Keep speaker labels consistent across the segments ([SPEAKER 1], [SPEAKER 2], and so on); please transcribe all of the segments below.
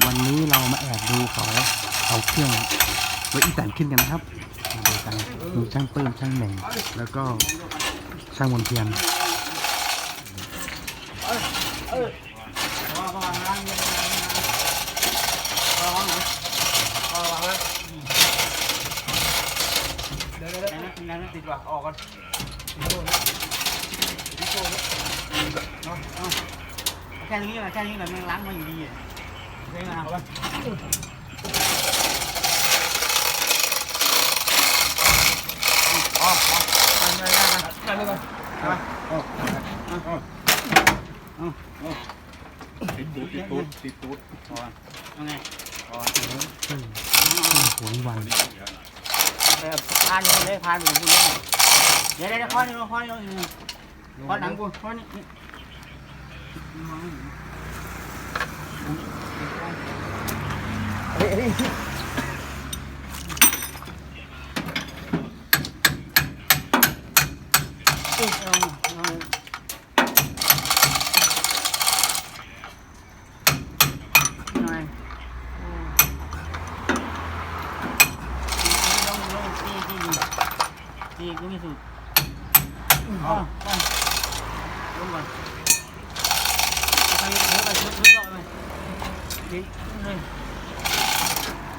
[SPEAKER 1] วันนี้เรามาแอบดูเขาเอาเครื่องรถอีแตนขึ้นกันนะครับมาดูกันมีช่างปื้มช่างเหน่งแล้วก็ช่างมนเทียน
[SPEAKER 2] เดี๋ยวเดี๋ยวนะงานติดว่ะออกก่อนแค่นี้แหละแค่นี้แหละมันล้างมาอยู่ดีอะ เองนะครับอ๋อไปไปไปไปไป
[SPEAKER 3] ติดตูดติดตูดติดตูด
[SPEAKER 2] ยังไง
[SPEAKER 1] ซึ่งหัววัน
[SPEAKER 2] ไปพานอยู่เลยพานอยู่คุณเลยเดี๋ยวเดี๋ยวข้อนี้ข้อนี้ข้อหนังกูข้อนี้ ตีก็มีสูตรอ๋อไปลงก่อนไปเ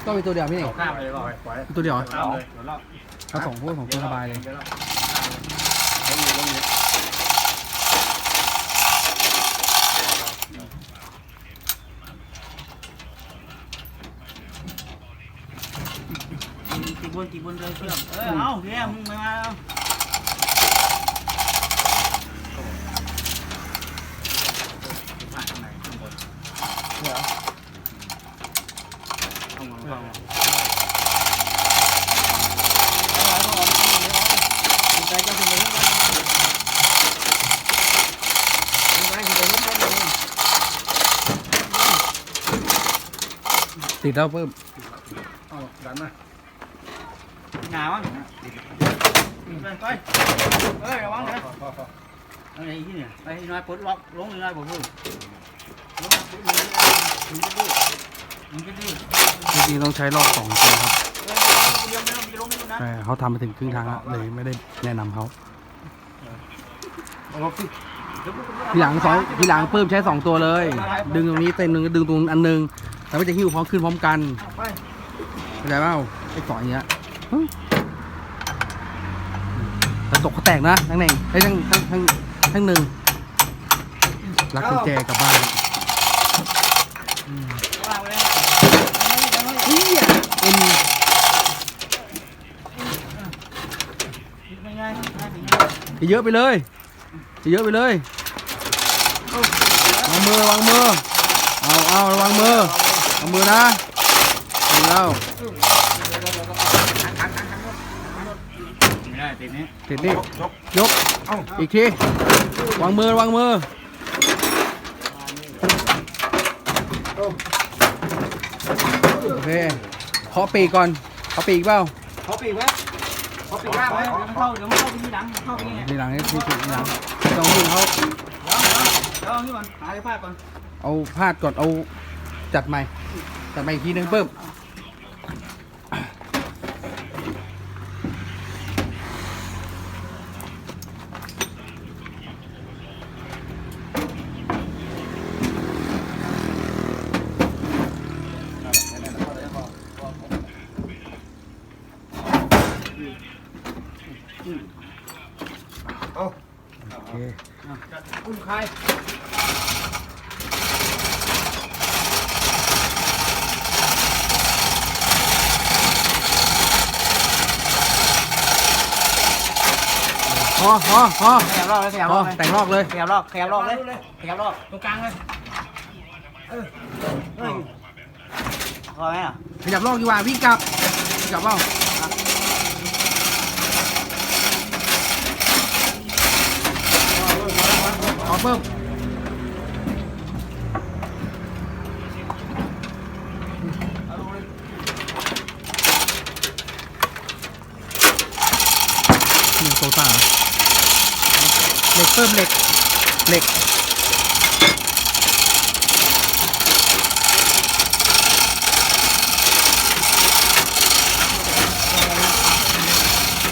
[SPEAKER 2] ดี๋ยวไปชุดชุดรอบไปตีเลย
[SPEAKER 1] ก็มีตัวเดียวพี่เน่ง
[SPEAKER 3] ข้ามเลยปล่อยปล่อย
[SPEAKER 1] มีตัวเดียวเหรอ
[SPEAKER 3] ข้ามเลยเดี๋ยวเรา
[SPEAKER 1] เขาสองพวกของตัวสบายเลย
[SPEAKER 3] ดี๋วเราลงอยู่ลงอยู่
[SPEAKER 2] ตีบนตีบนเลยเชื่อมเออเอาเดี๋ยวมึงมาเอาเอามาเอาใจจะเป็นยังไงไปไปไปไป
[SPEAKER 1] ติดแล้วปื้ม
[SPEAKER 3] เอาดันมา
[SPEAKER 2] หนาวอะไปไปเอ้ยระวังนะ
[SPEAKER 3] อพอะ
[SPEAKER 2] ไรที่เนี่ยไปน้อยปลดล็อกลงน้อยบอกพูดลงมาปุ๊บมึงมึงจะดื้อมึงจะดื้อ
[SPEAKER 1] จริงๆต้องใช้รอบสองตัวครับ
[SPEAKER 2] เฮ้ยเดี๋ยวไม่ต้องมีลงไม่ต้องนะ
[SPEAKER 1] แต่เขาทำมาถึงครึ่งทางแล้วเลยไม่ได้แนะนำเขาทีหลังสองทีหลังปื้มใช้สองตัวเลย ดึงตรงนี้เต็มหนึ่งดึงตรงอันหนึง แต่ไม่จะหิ้วพร้อมขึ้นพร้อมกัน
[SPEAKER 2] ไป
[SPEAKER 1] เข้าใจเปล่าไอ้สองอย่างเงี้ยแต่ตกเขาแตกนะทั้งหนึ่งไอ้ทั้งทั้งทั้งทั้งหนึ่งรักกุญแจกลับบ้านอืม
[SPEAKER 2] เย
[SPEAKER 1] เฮียเอ็นเยอะไปเลยเยอะไปเลยวางมือวางมือเอาเอาระวังมือ วางมือนะถึงแล้ว
[SPEAKER 2] ไม่ได้ติดนี้
[SPEAKER 1] ติดนี่ยกอีกทีวางมือวางมือโอเคเคาะปีกก่อนเคาะปีกเปล่า
[SPEAKER 2] เขาปีกไว้เขาปีกล่างไว้เดี๋ยวมันเข้าเดี๋ยวมันเข้าไปที่หลังเข้าไปนี่
[SPEAKER 1] ทีหลังให้ที่สุดทีหลังต้องยิงเขา
[SPEAKER 2] เดี๋ยวเดี๋ยวเอานี่ก่อนหาอะไรพลาดก่อน
[SPEAKER 1] เอาพาดก่อนเอา จัดใหม่ จัดใหม่อีกทีนึงเพิ่ม
[SPEAKER 3] เอา
[SPEAKER 1] โอเค
[SPEAKER 2] อุ้มใคร
[SPEAKER 1] อพอพอ
[SPEAKER 2] ขยับรอบเลยขยับ
[SPEAKER 1] พ
[SPEAKER 2] ร
[SPEAKER 1] อ
[SPEAKER 2] อบเลย
[SPEAKER 1] แต่งลอกเลย
[SPEAKER 2] ขยับรอบขยับรอบเลยขยับรอบตรงกลางเลยเออเฮ้ยพอไหมอะ
[SPEAKER 1] ขยับลอกดีกว่าวิ่งกลับวิ่งกลับเปล่าขอเพิ่ม เพิ่มเหล็กเหล็ก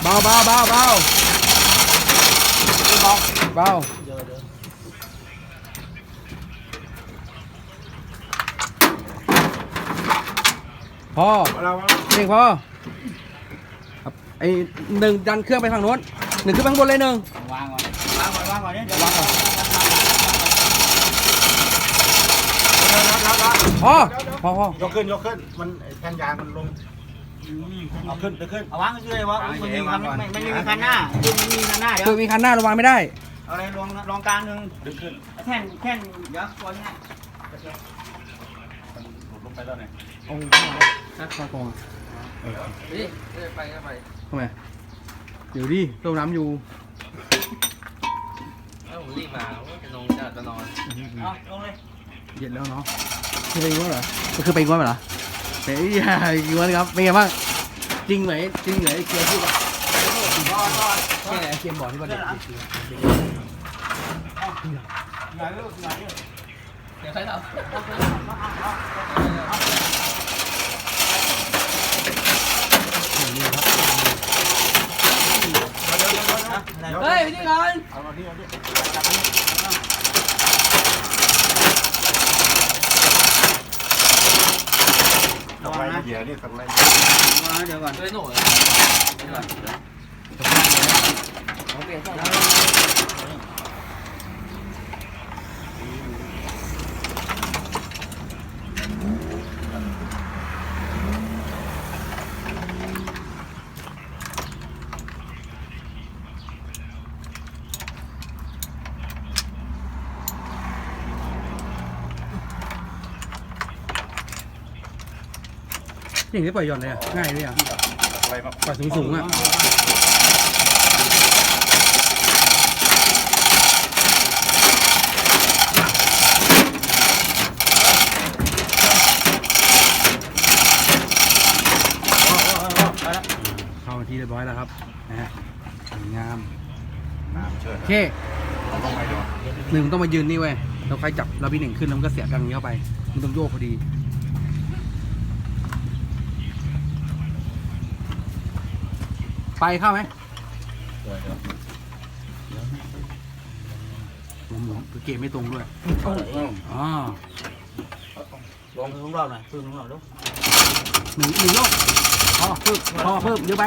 [SPEAKER 1] เบาเบาเบาเบา
[SPEAKER 2] เบา
[SPEAKER 1] พอ
[SPEAKER 3] เร่
[SPEAKER 1] งพอไอหนึ่งดันเครื่องไปทางโน้นหนึ่งขึ้นไปข้างบนเลยหนึ่ง
[SPEAKER 2] วางก่อางก่อนวางก่อนเนี่ยเดี๋ยววางก่อน
[SPEAKER 1] พอพอพอย
[SPEAKER 3] กขึ้นยกขึ้น มันแผ่นยางมันลงเอาขึ้นไปขึ้น
[SPEAKER 2] เอาวางเฉยๆวะมันมีคันไม่ไม่มีคันหน้ามันมีคันหน้าเดี๋ยว
[SPEAKER 1] คือมีคันหน้าระวังไม่ได้
[SPEAKER 2] เอาอะไรลองลองกลางหนึ่ง
[SPEAKER 3] ดึงขึ้น
[SPEAKER 2] แท่นแท่นเดี๋ยวตัวนี้
[SPEAKER 3] มันหลุดลงไปแล้วเนี่ย
[SPEAKER 1] โอ้โหซักคอกอง
[SPEAKER 4] นี่ไปไป
[SPEAKER 1] ทำไมเดี๋ยวดิต้มน้ำอยู่
[SPEAKER 4] แล้วผมรีบมาว่าจะลงจะจะนอน
[SPEAKER 2] เอาลงเลย
[SPEAKER 1] เย็นแล้วเนาะคือไปง้วนเหรอก็คือไปง้วนเหรอเฮ้ยง้วนครับเป็นไงบ้างจริงไหมจริงเหรอไอ้เกียร์พูดอะ
[SPEAKER 2] รอรอ
[SPEAKER 1] แค่ไหนเกียร์บอกที่ว่าเด็ก
[SPEAKER 2] ใหญ่ลูกใหญ่ลูก
[SPEAKER 4] เดี๋ยวใครท
[SPEAKER 2] เฮ้ยพี่ก่อน
[SPEAKER 3] เอามาที่เอาที่
[SPEAKER 2] ระ
[SPEAKER 3] ทำ
[SPEAKER 2] วั
[SPEAKER 3] ไรง
[SPEAKER 2] นะ
[SPEAKER 3] เหยียนี่ทำไร
[SPEAKER 2] ระวังนะเดี๋ยวก่ อ
[SPEAKER 4] ย่า
[SPEAKER 1] งนี้ปล่อยหย่อนเลยอะง่ายเลยอะ
[SPEAKER 3] อะไรมา
[SPEAKER 1] ปล่อยสูงสูงๆอะเข้ามาที่เรียบร้อยแล้วครับนะฮะสวยงาม
[SPEAKER 3] น้ำเชิญ
[SPEAKER 1] โอเค
[SPEAKER 3] เอาลงไปดีกว่า
[SPEAKER 1] หนึ่งต้องมายืนนี่เว้ยเราใครจับเราพี่หนึ่งขึ้นแล้วมันก็เสียบดังนี้เข้าไปมันต้องโยกพอดี ไปเข้าไหม
[SPEAKER 3] เดี๋ยว
[SPEAKER 1] หมุนหมุนคือเกมไม่ตรงด้วย
[SPEAKER 3] อาเอา
[SPEAKER 1] อ๋อ
[SPEAKER 2] ลงลงรอบหน่อยพึ่งลงรอบลู
[SPEAKER 1] หนึ่งหนึ่งโยกพอเพิ่มพอเพิ่มเยอะไป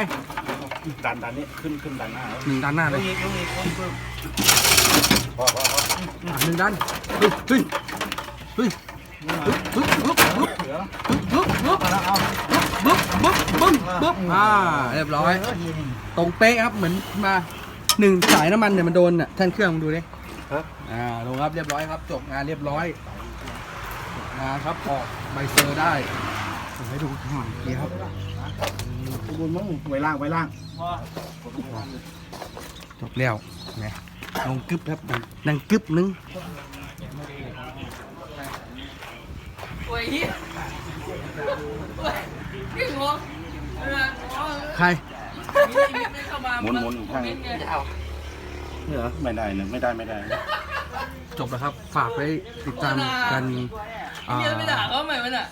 [SPEAKER 3] ดันดันนี่ขึ้นขึ้นดันหน้า
[SPEAKER 1] หนึ่งดันหน้าเลย
[SPEAKER 2] งอีกลงอีกลงพึ่ง
[SPEAKER 3] พอพอพอ
[SPEAKER 1] อะหนึ่งดันเฮ้ยเฮ้ยเฮ้ยปึ๊บปึ๊บปึ๊บ
[SPEAKER 3] เหลือ
[SPEAKER 1] ปึ๊บปึ๊บ
[SPEAKER 2] เอาแล้วเอา
[SPEAKER 1] ปึ๊ บปึ๊บปึ๊บปึ๊บอ่าเรียบร้อย
[SPEAKER 2] เทีนึง
[SPEAKER 1] ตรงเป๊ะครับเหมือนมาหนึ่งสายน้ำมันเนี่ยมันโดนอะแท่นเครื่องมึงดูดิ
[SPEAKER 3] ฮะ
[SPEAKER 1] อ่าลงครับเรียบร้อยครับ จบงานเรียบร้อยจบงานครับออกใบเซอร์ได้ผมให้ดูข้างหลังเกียร์ครับ
[SPEAKER 3] บุญมึงไว้ล่างไว้ล่าง
[SPEAKER 2] พอ
[SPEAKER 1] จบแล้วนะลงกึบครับดังดังกึบนึง
[SPEAKER 4] โอ้ยเฮียโอ้ย นี่งงเออ
[SPEAKER 1] ใคร
[SPEAKER 4] มีมีไม่เข้ามา
[SPEAKER 3] หมุนหมุนข้าง
[SPEAKER 4] เม้
[SPEAKER 3] นี้
[SPEAKER 4] นไงเอา
[SPEAKER 3] เหรอไม่ได้เนี่ยไม่ได้ไม่ได้
[SPEAKER 1] จบแล้วครับ ฝากไว้ติดตามกันอ่า
[SPEAKER 4] เฮียไม่ด่าเขาทำไมวะน่ะ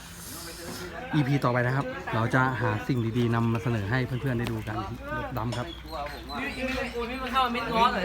[SPEAKER 1] EP ต่อไปนะครับ เราจะหาสิ่งดีๆนำมาเสนอให้เพื่อนๆได้ดูกันรถดำครับ
[SPEAKER 4] นี่นี่มันเข้ามาเม้นง้อเลย